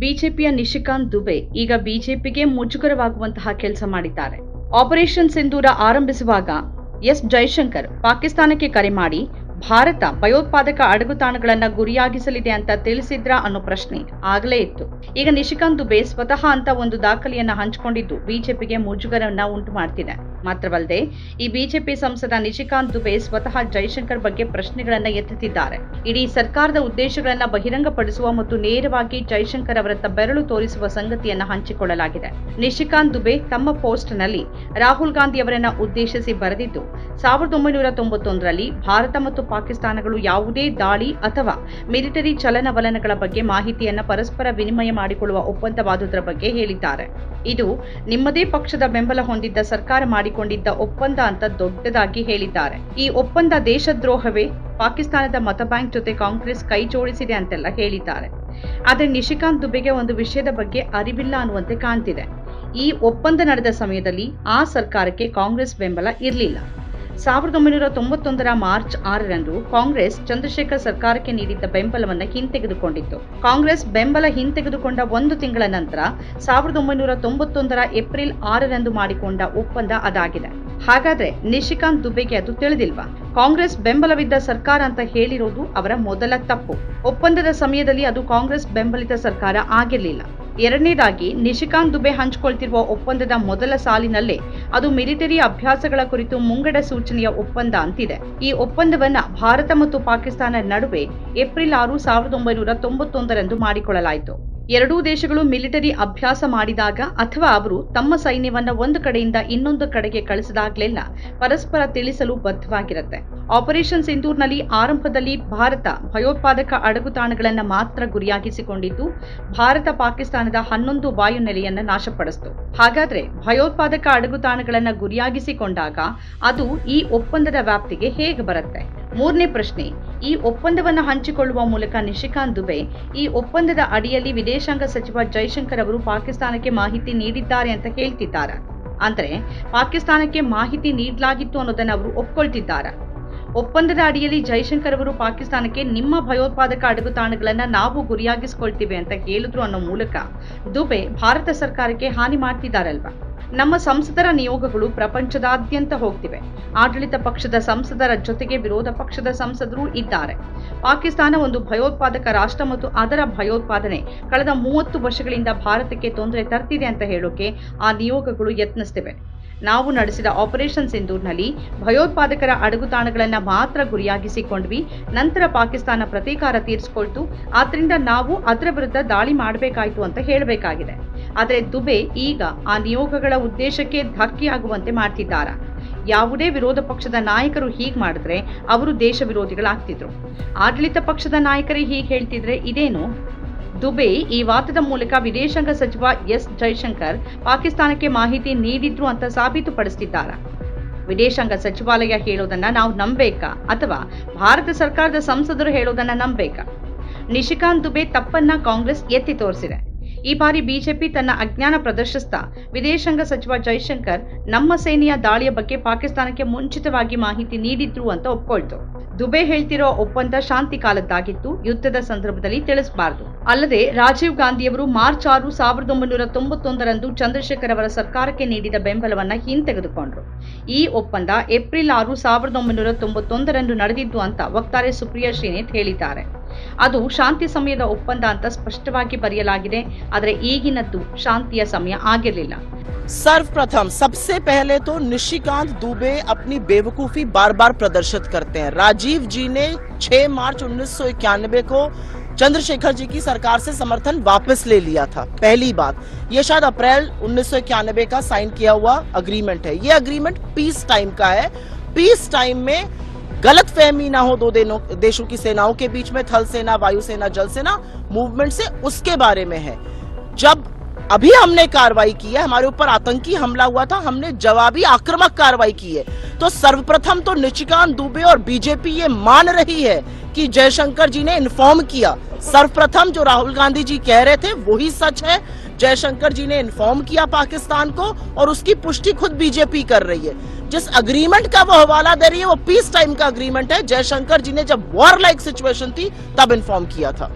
ಬಿಜೆಪಿಯ ನಿಶಿಕಾಂತ್ ದುಬೆ ಈಗ ಬಿಜೆಪಿಗೆ ಮುಜುಗರವಾಗುವಂತಹ ಕೆಲಸ ಮಾಡಿದ್ದಾರೆ. ಆಪರೇಷನ್ ಸಿಂಧೂರ ಆರಂಭಿಸುವಾಗ ಎಸ್. ಜೈಶಂಕರ್ ಪಾಕಿಸ್ತಾನಕ್ಕೆ ಕರೆ ಮಾಡಿ, ಭಾರತ ಭಯೋತ್ಪಾದಕ ಅಡಗುತಾಣಗಳನ್ನ ಗುರಿಯಾಗಿಸಲಿದೆ ಅಂತ ತಿಳಿಸಿದ್ರ ಅನ್ನೋ ಪ್ರಶ್ನೆ ಆಗಲೇ ಇತ್ತು. ಈಗ ನಿಶಿಕಾಂತ್ ದುಬೆ ಸ್ವತಃ ಅಂತ ಒಂದು ದಾಖಲೆಯನ್ನ ಹಂಚಿಕೊಂಡಿದ್ದು ಬಿಜೆಪಿಗೆ ಮುಜುಗರವನ್ನ ಉಂಟು ಮಾಡ್ತಿದೆ ಮಾತ್ರವಲ್ಲದೆ ಈ ಬಿಜೆಪಿ ಸಂಸದ ನಿಶಿಕಾಂತ್ ದುಬೆ ಸ್ವತಃ ಜೈಶಂಕರ್ ಬಗ್ಗೆ ಪ್ರಶ್ನೆಗಳನ್ನ ಎತ್ತುತ್ತಿದ್ದಾರೆ. ಇಡೀ ಸರ್ಕಾರದ ಉದ್ದೇಶಗಳನ್ನ ಬಹಿರಂಗಪಡಿಸುವ ಮತ್ತು ನೇರವಾಗಿ ಜೈಶಂಕರ್ ಅವರತ್ತ ಬೆರಳು ತೋರಿಸುವ ಸಂಗತಿಯನ್ನ ಹಂಚಿಕೊಳ್ಳಲಾಗಿದೆ. ನಿಶಿಕಾಂತ್ ದುಬೆ ತಮ್ಮ ಪೋಸ್ಟ್ನಲ್ಲಿ ರಾಹುಲ್ ಗಾಂಧಿ ಅವರನ್ನ ಉದ್ದೇಶಿಸಿ ಬರೆದಿದ್ದು, ಸಾವಿರದ ಒಂಬೈನೂರ ತೊಂಬತ್ತೊಂದರಲ್ಲಿ ಭಾರತ ಮತ್ತು ಪಾಕಿಸ್ತಾನಗಳು ಯಾವುದೇ ದಾಳಿ ಅಥವಾ ಮಿಲಿಟರಿ ಚಲನವಲನಗಳ ಬಗ್ಗೆ ಮಾಹಿತಿಯನ್ನ ಪರಸ್ಪರ ವಿನಿಮಯ ಮಾಡಿಕೊಳ್ಳುವ ಒಪ್ಪಂದವಾದುದರ ಬಗ್ಗೆ ಹೇಳಿದ್ದಾರೆ. ಇದು ನಿಮ್ಮದೇ ಪಕ್ಷದ ಬೆಂಬಲ ಹೊಂದಿದ್ದ ಸರ್ಕಾರ ಮಾಡಿಕೊಂಡಿದ್ದ ಒಪ್ಪಂದ ಅಂತ ದೊಡ್ಡದಾಗಿ ಹೇಳಿದ್ದಾರೆ. ಈ ಒಪ್ಪಂದ ದೇಶದ್ರೋಹವೇ? ಪಾಕಿಸ್ತಾನದ ಮತ ಬ್ಯಾಂಕ್ ಜೊತೆ ಕಾಂಗ್ರೆಸ್ ಕೈ ಜೋಡಿಸಿದೆ ಅಂತೆಲ್ಲ ಹೇಳಿದ್ದಾರೆ. ಆದರೆ ನಿಶಿಕಾಂತ್ ದುಬೆಗೆ ಒಂದು ವಿಷಯದ ಬಗ್ಗೆ ಅರಿವಿಲ್ಲ ಅನ್ನುವಂತೆ ಕಾಣ್ತಿದೆ. ಈ ಒಪ್ಪಂದ ನಡೆದ ಸಮಯದಲ್ಲಿ ಆ ಸರ್ಕಾರಕ್ಕೆ ಕಾಂಗ್ರೆಸ್ ಬೆಂಬಲ ಇರಲಿಲ್ಲ. ಸಾವಿರದ ಒಂಬೈನೂರ ತೊಂಬತ್ತೊಂದರ ಮಾರ್ಚ್ ಆರರಂದು ಕಾಂಗ್ರೆಸ್ ಚಂದ್ರಶೇಖರ್ ಸರ್ಕಾರಕ್ಕೆ ನೀಡಿದ್ದ ಬೆಂಬಲವನ್ನು ಹಿಂತೆಗೆದುಕೊಂಡಿತ್ತು. ಕಾಂಗ್ರೆಸ್ ಬೆಂಬಲ ಹಿಂತೆಗೆದುಕೊಂಡ ಒಂದು ತಿಂಗಳ ನಂತರ ಸಾವಿರದ ಒಂಬೈನೂರ ತೊಂಬತ್ತೊಂದರ ಏಪ್ರಿಲ್ ಆರರಂದು ಮಾಡಿಕೊಂಡ ಒಪ್ಪಂದ ಅದಾಗಿದೆ. ಹಾಗಾದ್ರೆ ನಿಶಿಕಾಂತ್ ದುಬೆಗೆ ಅದು ತಿಳಿದಿಲ್ವಾ? ಕಾಂಗ್ರೆಸ್ ಬೆಂಬಲವಿದ್ದ ಸರ್ಕಾರ ಅಂತ ಹೇಳಿರೋದು ಅವರ ಮೊದಲ ತಪ್ಪು. ಒಪ್ಪಂದದ ಸಮಯದಲ್ಲಿ ಅದು ಕಾಂಗ್ರೆಸ್ ಬೆಂಬಲಿತ ಸರ್ಕಾರ ಆಗಿರಲಿಲ್ಲ. ಎರಡನೇದಾಗಿ, ನಿಶಿಕಾಂತ್ ದುಬೆ ಹಂಚಿಕೊಳ್ತಿರುವ ಒಪ್ಪಂದದ ಮೊದಲ ಸಾಲಿನಲ್ಲೇ ಅದು ಮಿಲಿಟರಿ ಅಭ್ಯಾಸಗಳ ಕುರಿತು ಮುಂಗಡ ಸೂಚನೆಯ ಒಪ್ಪಂದ ಅಂತಿದೆ. ಈ ಒಪ್ಪಂದವನ್ನ ಭಾರತ ಮತ್ತು ಪಾಕಿಸ್ತಾನ ನಡುವೆ ಏಪ್ರಿಲ್ ಆರು ಸಾವಿರದ ಒಂಬೈನೂರ ತೊಂಬತ್ತೊಂದರಂದು ಮಾಡಿಕೊಳ್ಳಲಾಯಿತು. ಎರಡೂ ದೇಶಗಳು ಮಿಲಿಟರಿ ಅಭ್ಯಾಸ ಮಾಡಿದಾಗ ಅಥವಾ ಅವರು ತಮ್ಮ ಸೈನ್ಯವನ್ನು ಒಂದು ಕಡೆಯಿಂದ ಇನ್ನೊಂದು ಕಡೆಗೆ ಕಳಿಸಿದಾಗಲೆಲ್ಲ ಪರಸ್ಪರ ತಿಳಿಸಲು ಬದ್ಧವಾಗಿರುತ್ತೆ. ಆಪರೇಷನ್ ಸಿಂಧೂರ್ನಲ್ಲಿ ಆರಂಭದಲ್ಲಿ ಭಾರತ ಭಯೋತ್ಪಾದಕ ಅಡಗುತಾಣಗಳನ್ನು ಮಾತ್ರ ಗುರಿಯಾಗಿಸಿಕೊಂಡಿದ್ದು, ಭಾರತ ಪಾಕಿಸ್ತಾನದ ಹನ್ನೊಂದು ವಾಯುನೆಲೆಯನ್ನು ನಾಶಪಡಿಸಿತು. ಹಾಗಾದ್ರೆ ಭಯೋತ್ಪಾದಕ ಅಡಗುತಾಣಗಳನ್ನು ಗುರಿಯಾಗಿಸಿಕೊಂಡಾಗ ಅದು ಈ ಒಪ್ಪಂದದ ವ್ಯಾಪ್ತಿಗೆ ಹೇಗೆ ಬರುತ್ತೆ? ಮೂರನೇ ಪ್ರಶ್ನೆ, ಈ ಒಪ್ಪಂದವನ್ನು ಹಂಚಿಕೊಳ್ಳುವ ಮೂಲಕ ನಿಶಿಕಾಂತ್ ದುಬೆ, ಈ ಒಪ್ಪಂದದ ಅಡಿಯಲ್ಲಿ ವಿದೇಶಾಂಗ ಸಚಿವ ಜೈಶಂಕರ್ ಅವರು ಪಾಕಿಸ್ತಾನಕ್ಕೆ ಮಾಹಿತಿ ನೀಡಿದ್ದಾರೆ ಅಂತ ಹೇಳ್ತಿದ್ದಾರೆ ಅಂದ್ರೆ, ಪಾಕಿಸ್ತಾನಕ್ಕೆ ಮಾಹಿತಿ ನೀಡಲಾಗಿತ್ತು ಅನ್ನೋದನ್ನು ಅವರು ಒಪ್ಕೊಳ್ತಿದ್ದಾರೆ? ಒಪ್ಪಂದದ ಅಡಿಯಲ್ಲಿ ಜೈಶಂಕರ್ ಅವರು ಪಾಕಿಸ್ತಾನಕ್ಕೆ ನಿಮ್ಮ ಭಯೋತ್ಪಾದಕ ಅಡಗುತಾಣಗಳನ್ನ ನಾವು ಗುರಿಯಾಗಿಸ್ಕೊಳ್ತೀವಿ ಅಂತ ಹೇಳಿದ್ರು ಅನ್ನೋ ಮೂಲಕ ದುಬೆ ಭಾರತ ಸರ್ಕಾರಕ್ಕೆ ಹಾನಿ ಮಾಡ್ತಿದ್ದಾರಲ್ವಾ? ನಮ್ಮ ಸಂಸದರ ನಿಯೋಗಗಳು ಪ್ರಪಂಚದಾದ್ಯಂತ ಹೋಗ್ತಿವೆ. ಆಡಳಿತ ಪಕ್ಷದ ಸಂಸದರ ಜೊತೆಗೆ ವಿರೋಧ ಪಕ್ಷದ ಸಂಸದರು ಇದ್ದಾರೆ. ಪಾಕಿಸ್ತಾನ ಒಂದು ಭಯೋತ್ಪಾದಕ ರಾಷ್ಟ್ರ ಮತ್ತು ಅದರ ಭಯೋತ್ಪಾದನೆ ಕಳೆದ ಮೂವತ್ತು ವರ್ಷಗಳಿಂದ ಭಾರತಕ್ಕೆ ತೊಂದರೆ ತರ್ತಿದೆ ಅಂತ ಹೇಳೋಕೆ ಆ ನಿಯೋಗಗಳು ಯತ್ನಿಸ್ತಿವೆ. ನಾವು ನಡೆಸಿದ ಆಪರೇಷನ್ ಸಿಂಧೂರ್ನಲ್ಲಿ ಭಯೋತ್ಪಾದಕರ ಅಡಗುತಾಣಗಳನ್ನು ಮಾತ್ರ ಗುರಿಯಾಗಿಸಿಕೊಂಡ್ವಿ. ನಂತರ ಪಾಕಿಸ್ತಾನ ಪ್ರತೀಕಾರ ತೀರಿಸಿಕೊಳ್ತು. ಆದ್ರಿಂದ ನಾವು ಅದರ ವಿರುದ್ಧ ದಾಳಿ ಮಾಡಬೇಕಾಯ್ತು ಅಂತ ಹೇಳಬೇಕಾಗಿದೆ. ಆದರೆ ದುಬೆ ಈಗ ಆ ನಿಯೋಗಗಳ ಉದ್ದೇಶಕ್ಕೆ ಧಕ್ಕೆಯಾಗುವಂತೆ ಮಾಡ್ತಿದ್ದಾರ. ಯಾವುದೇ ವಿರೋಧ ಪಕ್ಷದ ನಾಯಕರು ಹೀಗೆ ಮಾಡಿದ್ರೆ ಅವರು ದೇಶ ವಿರೋಧಿಗಳಾಗ್ತಿದ್ರು. ಆಡಳಿತ ಪಕ್ಷದ ನಾಯಕರೇ ಹೀಗೆ ಹೇಳ್ತಿದ್ರೆ ಇದೇನು? ದುಬೆ ಈ ವಾದದ ಮೂಲಕ ವಿದೇಶಾಂಗ ಸಚಿವ ಎಸ್ ಜೈಶಂಕರ್ ಪಾಕಿಸ್ತಾನಕ್ಕೆ ಮಾಹಿತಿ ನೀಡಿದ್ರು ಅಂತ ಸಾಬೀತುಪಡಿಸ್ತಿದ್ದಾರೆ? ವಿದೇಶಾಂಗ ಸಚಿವಾಲಯ ಹೇಳೋದನ್ನ ನಾವು ನಂಬೇಕಾ ಅಥವಾ ಭಾರತ ಸರ್ಕಾರದ ಸಂಸದರು ಹೇಳೋದನ್ನ ನಂಬೇಕಾ ನಿಶಿಕಾಂತ್ ದುಬೆ ತಪ್ಪನ್ನ ಕಾಂಗ್ರೆಸ್ ಎತ್ತಿ ತೋರಿಸಿದೆ. ಈ ಬಾರಿ ಬಿಜೆಪಿ ತನ್ನ ಅಜ್ಞಾನ ಪ್ರದರ್ಶಿಸ್ತಾ ವಿದೇಶಾಂಗ ಸಚಿವ ಜೈಶಂಕರ್ ನಮ್ಮ ಸೇನೆಯ ದಾಳಿಯ ಬಗ್ಗೆ ಪಾಕಿಸ್ತಾನಕ್ಕೆ ಮುಂಚಿತವಾಗಿ ಮಾಹಿತಿ ನೀಡಿದ್ರು ಅಂತ ಒಪ್ಕೊಳ್ತು. ದುಬೆ ಹೇಳ್ತಿರೋ ಒಪ್ಪಂದ ಶಾಂತಿ ಕಾಲದ್ದಾಗಿತ್ತು. ಯುದ್ಧದ ಸಂದರ್ಭದಲ್ಲಿ ತಿಳಿಸಬಾರದು. ಅಲ್ಲದೆ ರಾಜೀವ್ ಗಾಂಧಿಯವರು ಮಾರ್ಚ್ ಆರು ಸಾವಿರದ ಒಂಬೈನೂರ ತೊಂಬತ್ತೊಂದರಂದು ಚಂದ್ರಶೇಖರ್ ಅವರ ಸರ್ಕಾರಕ್ಕೆ ನೀಡಿದ ಬೆಂಬಲವನ್ನ ಹಿಂತೆಗೆದುಕೊಂಡ್ರು. ಈ ಒಪ್ಪಂದ ಏಪ್ರಿಲ್ ಆರು ಸಾವಿರದ ಒಂಬೈನೂರ ತೊಂಬತ್ತೊಂದರಂದು ನಡೆದಿದ್ದು ಅಂತ ವಕ್ತಾರೆ ಸುಪ್ರಿಯಾ ಶ್ರೀನೇತ್ ಹೇಳಿದ್ದಾರೆ. ಅದು ಶಾಂತಿ ಸಮಯದ ಒಪ್ಪಂದ ಅಂತ ಸ್ಪಷ್ಟವಾಗಿ ಬರೆಯಲಾಗಿದೆ ಆದರೆ ಈಗಿನದ್ದು ಶಾಂತಿಯ ಸಮಯ ಆಗಿರಲಿಲ್ಲ सर्वप्रथम सबसे पहले तो निशिकांत दुबे अपनी बेवकूफी बार बार प्रदर्शित करते हैं राजीव जी ने 6 मार्च उन्नीस को चंद्रशेखर जी की सरकार से समर्थन वापस ले लिया था पहली बात ये शायद अप्रैल उन्नीस का साइन किया हुआ अग्रीमेंट है ये अग्रीमेंट पीस टाइम का है पीस टाइम में गलत फहमी ना हो दो देशों की सेनाओं के बीच में, थल सेना, वायुसेना, जल सेना मूवमेंट से उसके बारे में है। जब अभी हमने कार्रवाई की है, हमारे ऊपर आतंकी हमला हुआ था, हमने जवाबी आक्रामक कार्रवाई की है। तो सर्वप्रथम तो निशिकांत दुबे और बीजेपी ये मान रही है कि जयशंकर जी ने इन्फॉर्म किया। सर्वप्रथम जो राहुल गांधी जी कह रहे थे, वही सच है। जयशंकर जी ने इन्फॉर्म किया पाकिस्तान को और उसकी पुष्टि खुद बीजेपी कर रही है। जिस अग्रीमेंट का वो हवाला दे रही है वो पीस टाइम का अग्रीमेंट है जयशंकर जी ने जब वॉर लाइक सिचुएशन थी तब इन्फॉर्म किया था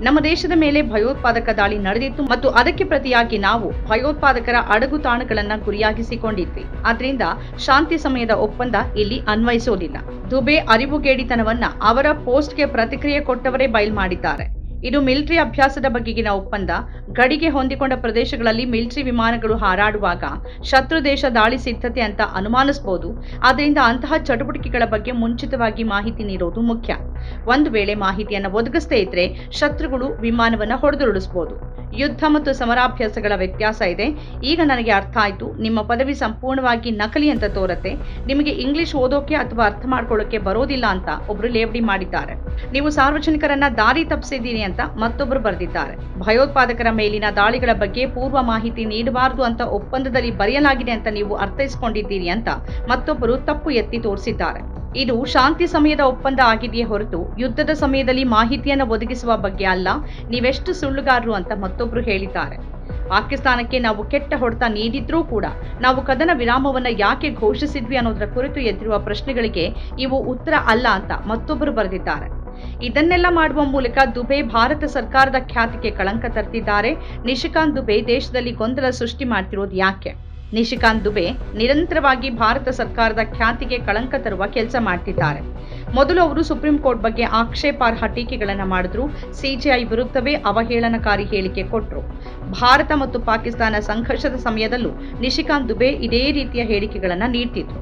ನಮ್ಮ ದೇಶದ ಮೇಲೆ ಭಯೋತ್ಪಾದಕ ದಾಳಿ ನಡೆದಿತ್ತು ಮತ್ತು ಅದಕ್ಕೆ ಪ್ರತಿಯಾಗಿ ನಾವು ಭಯೋತ್ಪಾದಕರ ಅಡಗು ತಾಣಗಳನ್ನ ಗುರಿಯಾಗಿಸಿಕೊಂಡಿದ್ವಿ ಆದ್ರಿಂದ ಶಾಂತಿ ಸಮಯದ ಒಪ್ಪಂದ ಇಲ್ಲಿ ಅನ್ವಯಿಸೋದಿಲ್ಲ ದುಬೆ ಅರಿವುಗೇಡಿತನವನ್ನ ಅವರ ಪೋಸ್ಟ್ಗೆ ಪ್ರತಿಕ್ರಿಯೆ ಕೊಟ್ಟವರೇ ಬಯಲ್ ಮಾಡಿದ್ದಾರೆ ಇದು ಮಿಲಿಟರಿ ಅಭ್ಯಾಸದ ಬಗೆಗಿನ ಒಪ್ಪಂದ. ಗಡಿಗೆ ಹೊಂದಿಕೊಂಡ ಪ್ರದೇಶಗಳಲ್ಲಿ ಮಿಲಿಟರಿ ವಿಮಾನಗಳು ಹಾರಾಡುವಾಗ ಶತ್ರು ದೇಶ ದಾಳಿ ಸಿದ್ಧತೆ ಅಂತ ಅನುಮಾನಿಸಬಹುದು ಆದ್ದರಿಂದ ಅಂತಹ ಚಟುವಟಿಕೆಗಳ ಬಗ್ಗೆ ಮುಂಚಿತವಾಗಿ ಮಾಹಿತಿ ನೀಡೋದು ಮುಖ್ಯ. ಒಂದು ವೇಳೆ ಮಾಹಿತಿಯನ್ನು ಒದಗಿಸದೇ ಇದ್ರೆ ಶತ್ರುಗಳು ವಿಮಾನವನ್ನ ಹೊಡೆದುರುಳಿಸಬಹುದು ಯುದ್ಧ ಮತ್ತು ಸಮರಾಭ್ಯಾಸಗಳ ವ್ಯತ್ಯಾಸ ಇದೆ. ಈಗ ನನಗೆ ಅರ್ಥ ಆಯ್ತು. ನಿಮ್ಮ ಪದವಿ ಸಂಪೂರ್ಣವಾಗಿ ನಕಲಿ ಅಂತ ತೋರತ್ತೆ. ನಿಮಗೆ ಇಂಗ್ಲಿಷ್ ಓದೋಕೆ ಅಥವಾ ಅರ್ಥ ಮಾಡ್ಕೊಳ್ಳೋಕೆ ಬರೋದಿಲ್ಲ ಅಂತ ಒಬ್ರು ಲೇವಡಿ ಮಾಡಿದ್ದಾರೆ. ನೀವು ಸಾರ್ವಜನಿಕರನ್ನ ದಾರಿ ತಪ್ಪಿಸಿದ್ದೀನಿ ಅಂತ ಮತ್ತೊಬ್ಬರು ಬರೆದಿದ್ದಾರೆ. ಭಯೋತ್ಪಾದಕರ ಮೇಲಿನ ದಾಳಿಗಳ ಬಗ್ಗೆ ಪೂರ್ವ ಮಾಹಿತಿ ನೀಡಬಾರದು ಅಂತ ಒಪ್ಪಂದದಲ್ಲಿ ಬರೆಯಲಾಗಿದೆ ಅಂತ ನೀವು ಅರ್ಥೈಸಿಕೊಂಡಿದ್ದೀರಿ ಅಂತ ಮತ್ತೊಬ್ಬರು ತಪ್ಪು ಎತ್ತಿ ತೋರಿಸಿದ್ದಾರೆ. ಇದು ಶಾಂತಿ ಸಮಯದ ಒಪ್ಪಂದ ಆಗಿದೆಯೇ ಹೊರತು ಯುದ್ಧದ ಸಮಯದಲ್ಲಿ ಮಾಹಿತಿಯನ್ನು ಒದಗಿಸುವ ಬಗ್ಗೆ ಅಲ್ಲ, ನೀವೆಷ್ಟು ಸುಳ್ಳುಗಾರರು ಅಂತ ಮತ್ತೊಬ್ರು ಹೇಳಿದ್ದಾರೆ. ಪಾಕಿಸ್ತಾನಕ್ಕೆ ನಾವು ಕೆಟ್ಟ ಹೊಡೆತ ನೀಡಿದ್ರೂ ಕೂಡ ನಾವು ಕದನ ವಿರಾಮವನ್ನ ಯಾಕೆ ಘೋಷಿಸಿದ್ವಿ ಅನ್ನೋದರ ಕುರಿತು ಎದ್ದಿರುವ ಪ್ರಶ್ನೆಗಳಿಗೆ ಇವು ಉತ್ತರ ಅಲ್ಲ ಅಂತ ಮತ್ತೊಬ್ಬರು ಬರೆದಿದ್ದಾರೆ. ಇದನ್ನೆಲ್ಲ ಮಾಡುವ ಮೂಲಕ ದುಬೆ ಭಾರತ ಸರ್ಕಾರದ ಖ್ಯಾತಿಗೆ ಕಳಂಕ ತರ್ತಿದ್ದಾರೆ. ನಿಶಿಕಾಂತ್ ದುಬೆ ದೇಶದಲ್ಲಿ ಗೊಂದಲ ಸೃಷ್ಟಿ ಮಾಡ್ತಿರೋದು ಯಾಕೆ? ನಿಶಿಕಾಂತ್ ದುಬೆ ನಿರಂತರವಾಗಿ ಭಾರತ ಸರ್ಕಾರದ ಖ್ಯಾತಿಗೆ ಕಳಂಕ ತರುವ ಕೆಲಸ ಮಾಡ್ತಿದ್ದಾರೆ. ಮೊದಲು ಅವರು ಸುಪ್ರೀಂ ಕೋರ್ಟ್ ಬಗ್ಗೆ ಆಕ್ಷೇಪಾರ್ಹ ಟೀಕೆಗಳನ್ನು ಮಾಡಿದ್ರು. ಸಿಜಿಐ ವಿರುದ್ಧವೇ ಅವಹೇಳನಕಾರಿ ಹೇಳಿಕೆ ಕೊಟ್ಟರು ಭಾರತ ಮತ್ತು ಪಾಕಿಸ್ತಾನ ಸಂಘರ್ಷದ ಸಮಯದಲ್ಲೂ ನಿಶಿಕಾಂತ್ ದುಬೆ ಇದೇ ರೀತಿಯ ಹೇಳಿಕೆಗಳನ್ನು ನೀಡ್ತಿದ್ರು.